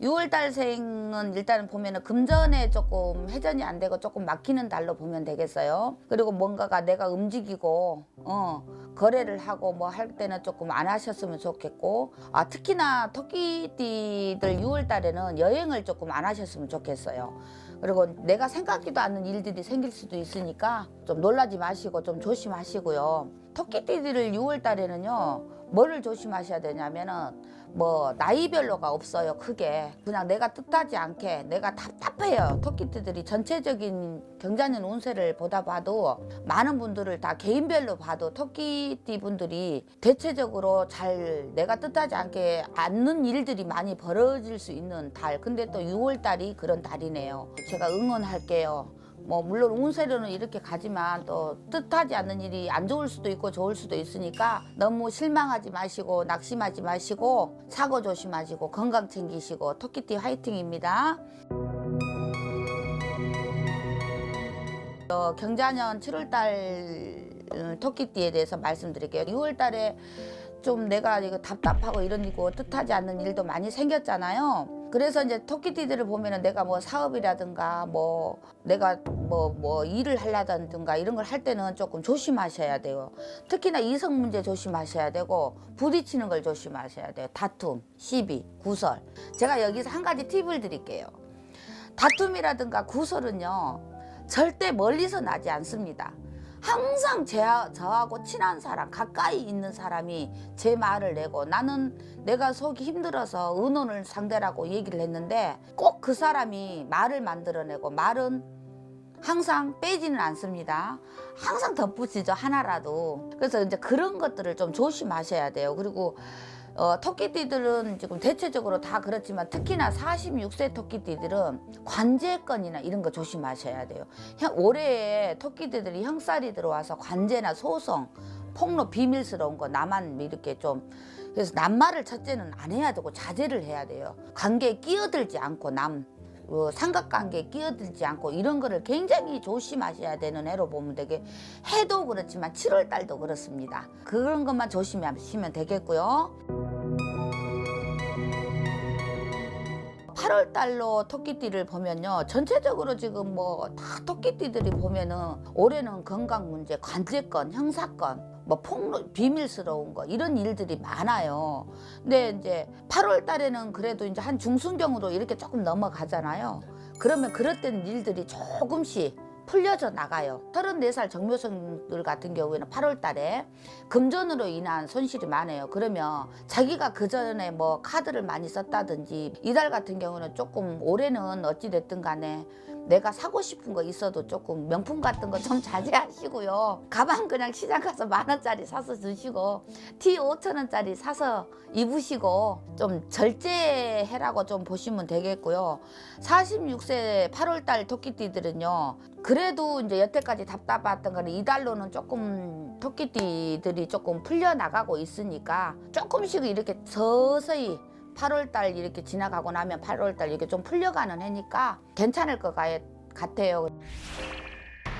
6월달생은 일단은 보면은 금전에 조금 회전이 안 되고 조금 막히는 달로 보면 되겠어요. 그리고 뭔가가 내가 움직이고 어 거래를 하고 뭐 할 때는 조금 안 하셨으면 좋겠고 아 특히나 토끼띠들 6월달에는 여행을 조금 안 하셨으면 좋겠어요. 그리고 내가 생각지도 않는 일들이 생길 수도 있으니까 좀 놀라지 마시고 좀 조심하시고요. 토끼띠들을 6월 달에는요. 뭐를 조심하셔야 되냐면은 뭐 나이별로가 없어요 크게. 그냥 내가 뜻하지 않게 내가 답답해요. 토끼띠들이 전체적인 경자년 운세를 보다 봐도 많은 분들을 다 개인별로 봐도 토끼띠 분들이 대체적으로 잘 내가 뜻하지 않게 않는 일들이 많이 벌어질 수 있는 달. 근데 또 6월 달이 그런 달이네요. 제가 응원할게요 뭐 물론 운세로는 이렇게 가지만 또 뜻하지 않는 일이 안 좋을 수도 있고 좋을 수도 있으니까 너무 실망하지 마시고 낙심하지 마시고 사고 조심하시고 건강 챙기시고 토끼띠 화이팅입니다. 어, 경자년 7월달 토끼띠에 대해서 말씀드릴게요. 6월달에 좀 내가 이거 답답하고 이런 이고 뜻하지 않는 일도 많이 생겼잖아요. 그래서 이제 토끼띠들을 보면은 내가 뭐 사업이라든가 뭐 내가 뭐뭐 일을 하려든가 이런 걸 할 때는 조금 조심하셔야 돼요. 특히나 이성 문제 조심하셔야 되고 부딪히는 걸 조심하셔야 돼요. 다툼, 시비, 구설. 제가 여기서 한 가지 팁을 드릴게요. 다툼이라든가 구설은요 절대 멀리서 나지 않습니다. 항상 제, 저하고 친한 사람, 가까이 있는 사람이 제 말을 내고 나는 내가 속이 힘들어서 의논을 상대라고 얘기를 했는데 꼭 그 사람이 말을 만들어내고 말은 항상 빼지는 않습니다. 항상 덧붙이죠, 하나라도. 그래서 이제 그런 것들을 좀 조심하셔야 돼요. 그리고 어, 토끼띠들은 지금 대체적으로 다 그렇지만 특히나 46세 토끼띠들은 관제건이나 이런 거 조심하셔야 돼요. 형, 올해에 토끼띠들이 형살이 들어와서 관제나 소송, 폭로 비밀스러운 거 나만 이렇게 좀 그래서 남말을 첫째는 안 해야 되고 자제를 해야 돼요. 관계에 끼어들지 않고 남 어, 삼각관계에 끼어들지 않고 이런 거를 굉장히 조심하셔야 되는 해로 보면 되게 해도 그렇지만 7월 달도 그렇습니다. 그런 것만 조심하시면 되겠고요. 8월 달로 토끼띠를 보면요. 전체적으로 지금 뭐 다 토끼띠들이 보면은 올해는 건강 문제, 관제건, 형사건, 뭐 폭로, 비밀스러운 거 이런 일들이 많아요. 근데 이제 8월 달에는 그래도 이제 한 중순경으로 이렇게 조금 넘어가잖아요. 그러면 그럴 때는 일들이 조금씩 풀려져 나가요. 34살 정묘생들 같은 경우에는 8월 달에 금전으로 인한 손실이 많아요. 그러면 자기가 그 전에 뭐 카드를 많이 썼다든지 이달 같은 경우는 조금 올해는 어찌 됐든 간에 내가 사고 싶은 거 있어도 조금 명품 같은 거 좀 자제하시고요. 가방 그냥 시장 가서 만 원짜리 사서 드시고 티 5천 원짜리 사서 입으시고 좀 절제해라고 좀 보시면 되겠고요. 46세 8월 달 토끼띠들은요. 그래도 이제 여태까지 답답했던 거는 이달로는 조금 토끼띠들이 조금 풀려 나가고 있으니까 조금씩 이렇게 서서히 8월 달 이렇게 지나가고 나면 8월 달 이렇게 좀 풀려가는 해니까 괜찮을 것 가- 같아요.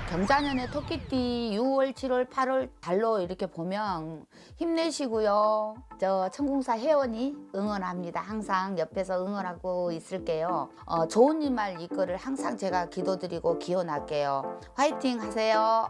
경자년의 토끼띠 6월, 7월, 8월 달로 이렇게 보면 힘내시고요. 저 천궁사 회원이 응원합니다. 항상 옆에서 응원하고 있을게요. 어, 좋은 일만 이끌을 항상 제가 기도드리고 기원할게요. 화이팅 하세요.